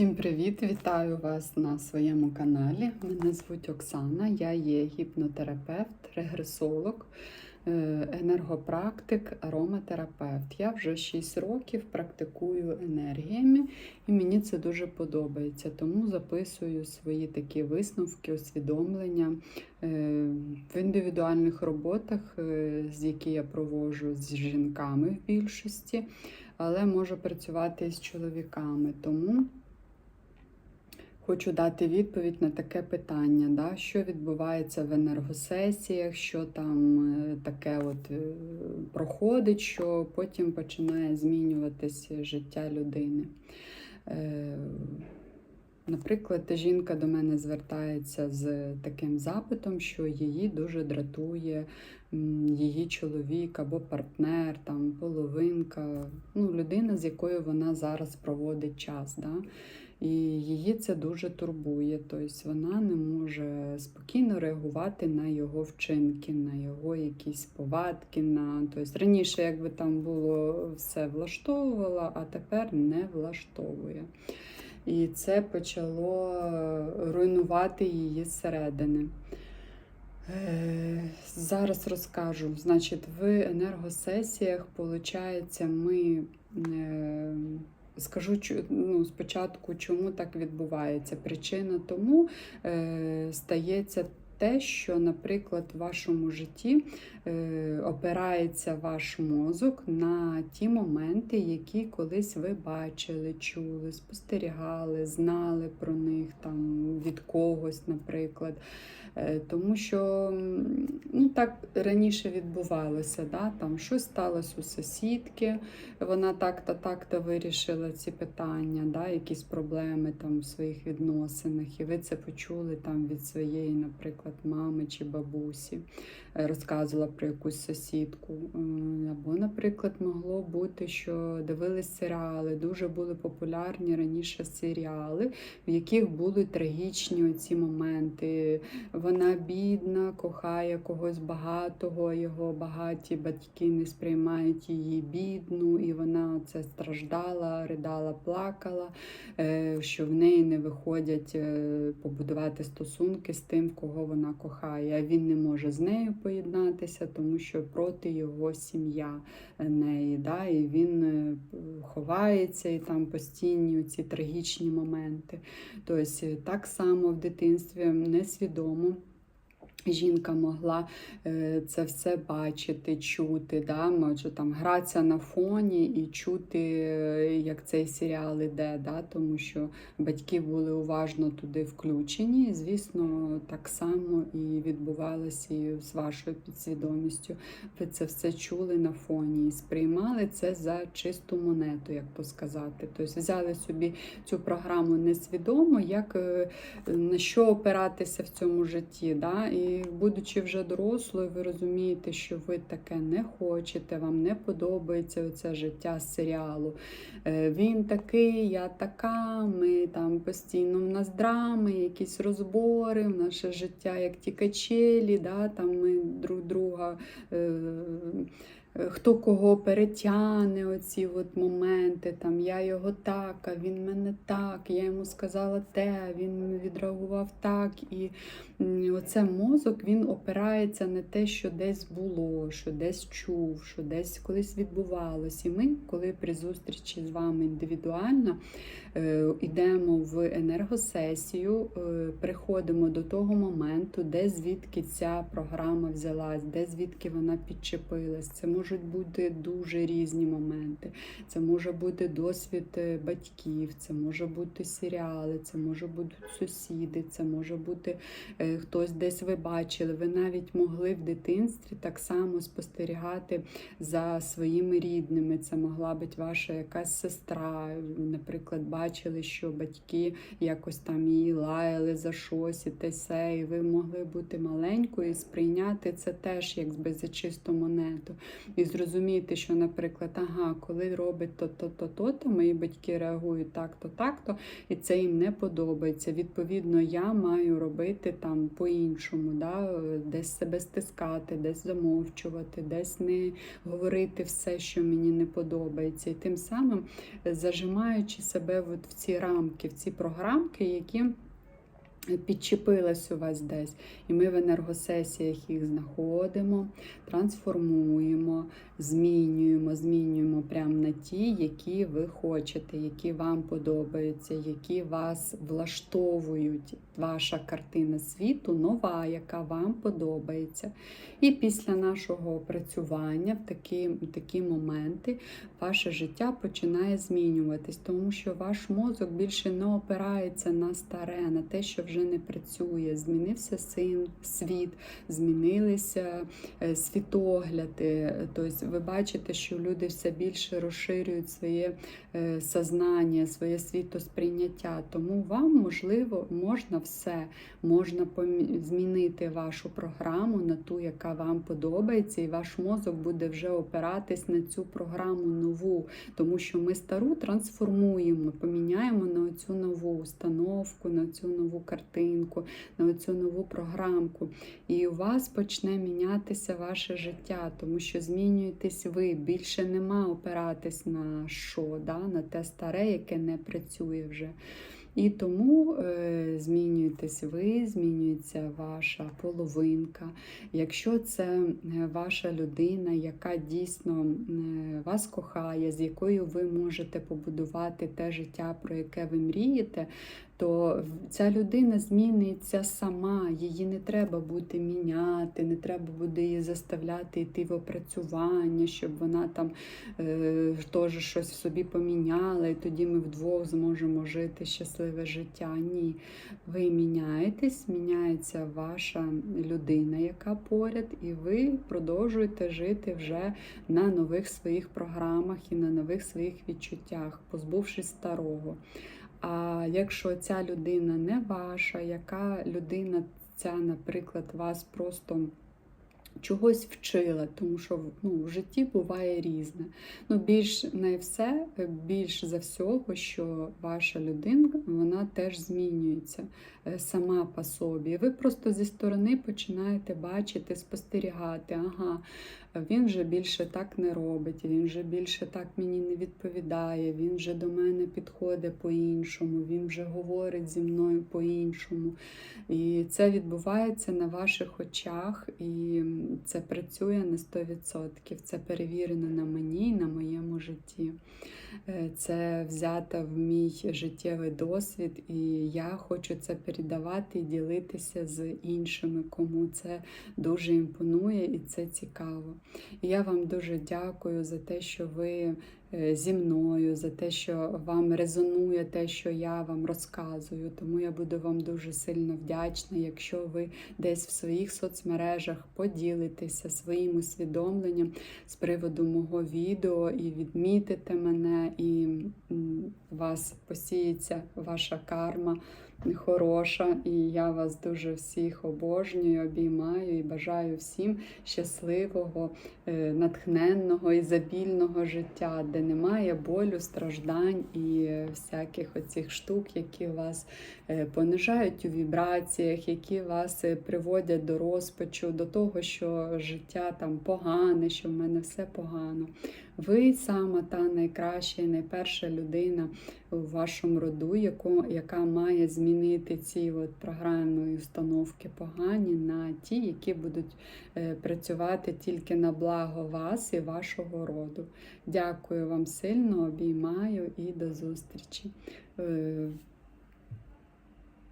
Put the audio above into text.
Всім привіт! Вітаю вас на своєму каналі. Мене звуть Оксана, я є гіпнотерапевт, регресолог, е, енергопрактик, ароматерапевт. Я вже 6 років практикую енергіями і мені це дуже подобається. Тому записую свої такі висновки, усвідомлення е, в індивідуальних роботах, е, з які я проводжу з жінками в більшості. Але можу працювати з чоловіками, тому Хочу дати відповідь на таке питання, да, що відбувається в енергосесіях, що там е, таке от е, проходить, що потім починає змінюватися життя людини. Е, Наприклад, жінка до мене звертається з таким запитом, що її дуже дратує її чоловік або партнер, там, половинка, ну, людина, з якою вона зараз проводить час. Да? І її це дуже турбує. Тобто вона не може спокійно реагувати на його вчинки, на його якісь повадки. На... Тобто раніше, якби там було все влаштовувало, а тепер не влаштовує. І це почало руйнувати її зсередини. Е, зараз розкажу. Значить, в енергосесіях, виходить, ми е, скажу ну, спочатку, чому так відбувається. Причина тому е, стається те, що, наприклад, в вашому житті е, опирається ваш мозок на ті моменти, які колись ви бачили, чули, спостерігали, знали про них там від когось, наприклад. Е, тому що ну, так раніше відбувалося. Да? Там Щось сталося у сусідки, вона так-то так-то вирішила ці питання, да? якісь проблеми там в своїх відносинах. І ви це почули там від своєї, наприклад, мами чи бабусі, е, розказувала про якусь сусідку. Е, або, наприклад, могло бути, що дивились серіали, дуже були популярні раніше серіали, в яких були трагічні ці моменти вона бідна, кохає когось багатого, його багаті батьки не сприймають її бідну, і вона це страждала, ридала, плакала, е, що в неї не виходять побудувати стосунки з тим, кого вона кохає. А він не може з нею поєднатися, тому що проти його сім'я неї. Да? І він е, ховається і там постійні ці трагічні моменти. Тобто так само в дитинстві несвідомо. Жінка могла е, це все бачити, чути, да? може там гратися на фоні і чути, е, як цей серіал іде, да? тому що батьки були уважно туди включені. Звісно, так само і відбувалося і з вашою підсвідомістю. Ви це все чули на фоні і сприймали це за чисту монету, як то сказати. Тобто взяли собі цю програму несвідомо, як е, на що опиратися в цьому житті. Да? І будучи вже дорослою, ви розумієте, що ви таке не хочете, вам не подобається оце життя з серіалу. Е, він такий, я така, ми там постійно в нас драми, якісь розбори, в наше життя як ті качелі, да, там ми друг друга. Е, хто кого перетягне, оці от моменти, там я його так, а він мене так, я йому сказала те, він відреагував так. І оце мозок він опирається на те, що десь було, що десь чув, що десь колись відбувалось. І ми, коли при зустрічі з вами індивідуально йдемо е, в енергосесію, е, приходимо до того моменту, де звідки ця програма взялась, де звідки вона підчепилась. Це можуть бути дуже різні моменти. Це може бути досвід е, батьків, це може бути серіали, це може бути сусіди, це може бути е, хтось десь ви бачили. Ви навіть могли в дитинстві так само спостерігати за своїми рідними. Це могла бути ваша якась сестра, наприклад, бачили, що батьки якось там її лаяли за щось і те все, і ви могли бути маленькою і сприйняти це теж як за чисту монету. І зрозуміти, що, наприклад, ага, коли робить то-то, то-то, то мої батьки реагують так-то, так-то, і це їм не подобається. Відповідно, я маю робити там по-іншому, да? десь себе стискати, десь замовчувати, десь не говорити все, що мені не подобається. І тим самим зажимаючи себе в ці рамки, в ці програмки, які підчепились у вас десь. І ми в енергосесіях їх знаходимо, трансформуємо, змінюємо, змінюємо прямо на ті, які ви хочете, які вам подобаються, які вас влаштовують. Ваша картина світу нова, яка вам подобається. І після нашого опрацювання в такі, такі моменти ваше життя починає змінюватись, тому що ваш мозок більше не опирається на старе, на те, що вже не працює. Змінився син, світ, змінилися е, світогляди. Тобто ви бачите, що люди все більше розширюють своє е, сознання, своє світосприйняття. Тому вам, можливо, можна все, можна змінити вашу програму на ту, яка вам подобається, і ваш мозок буде вже опиратись на цю програму нову, тому що ми стару трансформуємо, поміняємо на цю нову установку, на цю нову картинку, на цю нову програмку. І у вас почне мінятися ваше життя, тому що змінюєтесь ви. Більше нема опиратись на що, да? на те старе, яке не працює вже. І тому е, змінюєтесь ви, змінюється ваша половинка. Якщо це е, ваша людина, яка дійсно е, вас кохає, з якою ви можете побудувати те життя, про яке ви мрієте, то ця людина зміниться сама, її не треба буде міняти, не треба буде її заставляти йти в опрацювання, щоб вона там е, теж щось в собі поміняла, і тоді ми вдвох зможемо жити щасливе життя. Ні. Ви міняєтесь, міняється ваша людина, яка поряд, і ви продовжуєте жити вже на нових своїх програмах і на нових своїх відчуттях, позбувшись старого. А якщо ця людина не ваша, яка людина ця, наприклад, вас просто чогось вчила, тому що ну, в житті буває різне. Ну, більш не все, більш за всього, що ваша людина вона теж змінюється е, сама по собі. Ви просто зі сторони починаєте бачити, спостерігати, ага, він вже більше так не робить, він вже більше так мені не відповідає, він вже до мене підходить по-іншому, він вже говорить зі мною по-іншому. І це відбувається на ваших очах, і це працює на 100%. Це перевірено на мені і на моєму житті. Е, Це взято в мій життєвий досвід, і я хочу це передавати і ділитися з іншими, кому це дуже імпонує і це цікаво. І я вам дуже дякую за те, що ви зі мною, за те, що вам резонує те, що я вам розказую. Тому я буду вам дуже сильно вдячна, якщо ви десь в своїх соцмережах поділитеся своїм усвідомленням з приводу мого відео і відмітите мене, і у вас посіється ваша карма хороша. І я вас дуже всіх обожнюю, обіймаю і бажаю всім щасливого, е, натхненного і забільного життя, де немає болю, страждань і всяких оцих штук, які вас е, понижають у вібраціях, які вас е, приводять до розпачу, до того, що життя там погане, що в мене все погано. Ви сама та найкраща і найперша людина у вашому роду, яку, яка має змінити ці от програмні установки погані на ті, які будуть е, працювати тільки на благо вас і вашого роду. Дякую вам сильно, обіймаю і до зустрічі. Е,